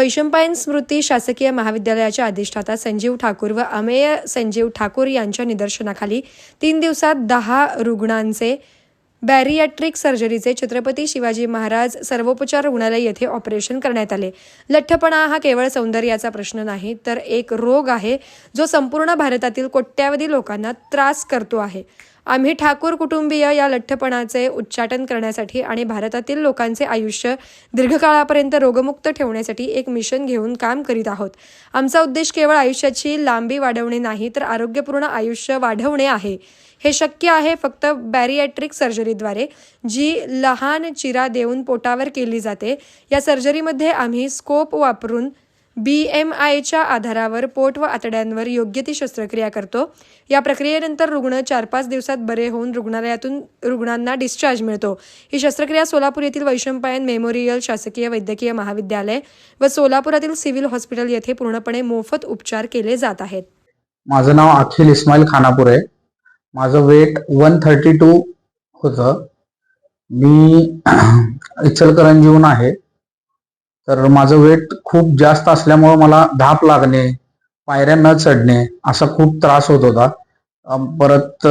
वैशंपायन स्मृती शासकीय महाविद्यालयाच्या अधिष्ठाता संजीव ठाकूर व अमेय संजीव ठाकूर यांच्या निदर्शनाखाली तीन दिवसात दहा रुग्णांचे बॅरियाट्रिक सर्जरीचे छत्रपती शिवाजी महाराज सर्वोपचार रुग्णालय येथे ऑपरेशन करण्यात आले. लठ्ठपणा हा केवळ सौंदर्याचा प्रश्न नाही तर एक रोग आहे जो संपूर्ण भारतातील कोट्यावधी लोकांना त्रास करतो आहे. आम्ही ठाकूर कुटुंबीय या लठ्ठपणाचे उच्चाटन करण्यासाठी आणि भारतातील लोकांचे आयुष्य दीर्घकाळापर्यंत रोगमुक्त ठेवण्यासाठी एक मिशन घेऊन काम करीत आहोत. आमचा उद्देश केवळ आयुष्याची लांबी वाढवणे नाही तर आरोग्यपूर्ण आयुष्य वाढवणे आहे. हे शक्य आहे फक्त बॅरिॲट्रिक सर्जरीद्वारे जी लहान चिरा देऊन पोटावर केली जाते. या सर्जरीमध्ये आम्ही स्कोप वापरून बी एम आयच्या आधारावर पोट व आतड्यांवर योग्य ती शस्त्रक्रिया करतो. या प्रक्रियेनंतर रुग्ण चार पाच दिवसात बरे होऊन रुग्णालयातून रुग्णांना डिस्चार्ज मिळतो. ही शस्त्रक्रिया सोलापूर येथील वैशंपायन मेमोरियल शासकीय वैद्यकीय महाविद्यालय व सोलापुरातील सिव्हिल हॉस्पिटल येथे पूर्णपणे मोफत उपचार केले जात आहेत. माझं नाव अखिल इस्माईल खानापूर. आहे माझं वेट वन थर्टी टू होतं. मी इचलकरंजीहून आहे. तर माझं वेट खूप जास्त असल्यामुळं मला धाप लागणे पायऱ्या न चढणे असा खूप त्रास होत होता. परत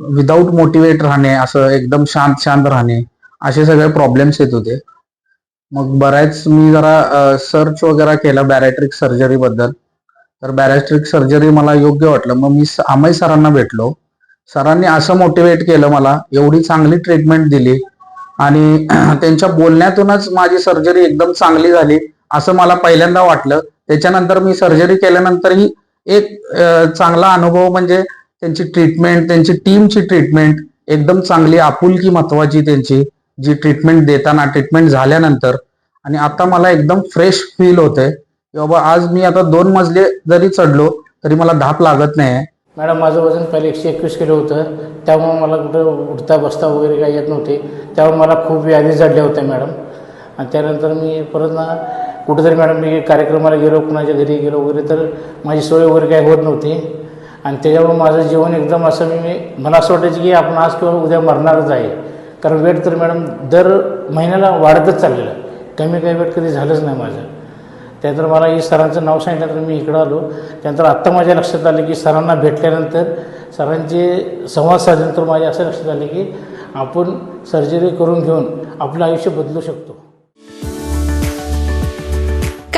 विदाऊट मोटिवेट राहणे असं एकदम शांत शांत राहणे असे सगळे प्रॉब्लेम्स येत होते. मग बऱ्याच मी जरा सर्च वगैरे केला बॅरेट्रिक सर्जरीबद्दल तर बॅरेस्ट्रिक सर्जरी मला योग्य वाटलं. मग मी स- अमय सरांना भेटलो. सरांनी असं मोटिवेट केलं मला एवढी चांगली ट्रीटमेंट दिली. आणि त्यांच्या बोलण्यातूनच माझी सर्जरी एकदम चांगली झाली असं मला पहिल्यांदा वाटलं. त्याच्यानंतर मी सर्जरी केल्यानंतरही एक चांगला अनुभव म्हणजे त्यांची ट्रीटमेंट त्यांची टीमची ट्रीटमेंट एकदम चांगली आपुलकी महत्वाची त्यांची जी ट्रीटमेंट देताना ट्रीटमेंट झाल्यानंतर. आणि आता मला एकदम फ्रेश फील होते की बाबा आज मी आता दोन मजले जरी चढलो तरी मला धाप लागत नाही मॅडम माझं वजन पहिले एकशे एकवीस किलो होतं. त्यामुळं मला कुठं उठता बसता वगैरे काही येत नव्हते. त्यामुळे मला खूप व्याधी जडल्या होत्या मॅडम. आणि त्यानंतर मी परत ना कुठेतरी मॅडम मी कार्यक्रमाला गेलो कुणाच्या घरी गेलो वगैरे तर माझी सोय वगैरे काही होत नव्हती. आणि त्याच्यामुळे माझं जीवन एकदम असं मी मी- मला असं वाटायचं की आपण आज किंवा उद्या मरणारच आहे. कारण वेट तर मॅडम दर महिन्याला वाढतच चाललेलं कमी काही वेट कधी झालंच नाही माझं. त्यानंतर मला ही सरांचं नाव सांगितल्यानंतर मी इकडं आलो. त्यानंतर आत्ता माझ्या लक्षात आलं की सरांना भेटल्यानंतर सरांचे संवाद साधल्यानंतर माझ्या असं लक्षात आलं की आपण सर्जरी करून घेऊन आपलं आयुष्य बदलू शकतो.